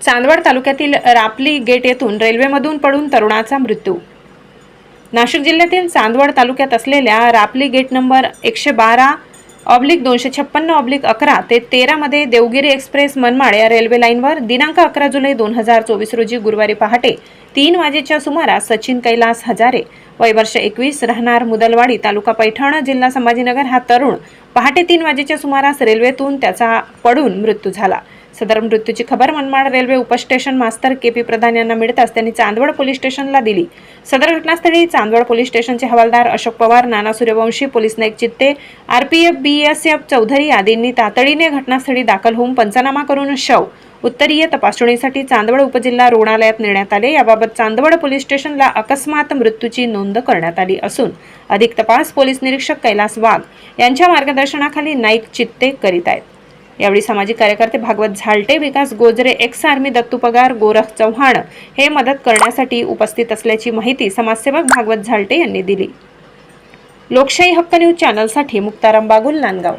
चांदवड तालुक्यातील रापली गेट येथून रेल्वेमधून पडून तरुणाचा मृत्यू. नाशिक जिल्ह्यातील चांदवड तालुक्यात असलेल्या रापली गेट नंबर एकशे बारा ऑब्लिक दोनशे छप्पन्न ऑब्लिक अकरा ते तेरामध्ये देवगिरी एक्सप्रेस मनमाड या रेल्वे लाईनवर दिनांक अकरा जुलै दोन हजार चोवीस रोजी गुरुवारी पहाटे तीन वाजेच्या सुमारास सचिन कैलास हजारे वय वर्ष एकवीस राहणार मुदलवाडी तालुका पैठण जिल्हा संभाजीनगर हा तरुण पहाटे तीन वाजेच्या सुमारास रेल्वेतून त्याचा पडून मृत्यू झाला. सदर मृत्यूची खबर मनमाड रेल्वे उपस्टेशन मास्तर के पी प्रधान यांना मिळताच त्यांनी चांदवड पोलीस स्टेशनला दिली. सदर घटनास्थळी चांदवड पोलीस स्टेशनचे हवालदार Ashok Pawar Nana Suryavanshi police Naik Chitte RPF BSF Chaudhari आदींनी तातडीने घटनास्थळी दाखल होऊन पंचनामा करून शव. उत्तरीय तपासणीसाठी चांदवड उपजिल्हा रुग्णालयात नेण्यात आले. याबाबत चांदवड पोलीस स्टेशनला अकस्मात मृत्यूची नोंद करण्यात आली असून अधिक तपास पोलीस निरीक्षक कैलास वाघ यांच्या मार्गदर्शनाखाली नाईक चित्ते करीत आहेत. यावेळी सामाजिक कार्यकर्ते भागवत झालटे विकास गोजरे एक्स आर्मी दत्तू पगार गोरख चव्हाण हे मदत करण्यासाठी उपस्थित असल्याची माहिती समाजसेवक भागवत झालटे यांनी दिली. लोकशाही हक्क न्यूज चॅनलसाठी मुक्ताराम बागुल नांदगाव.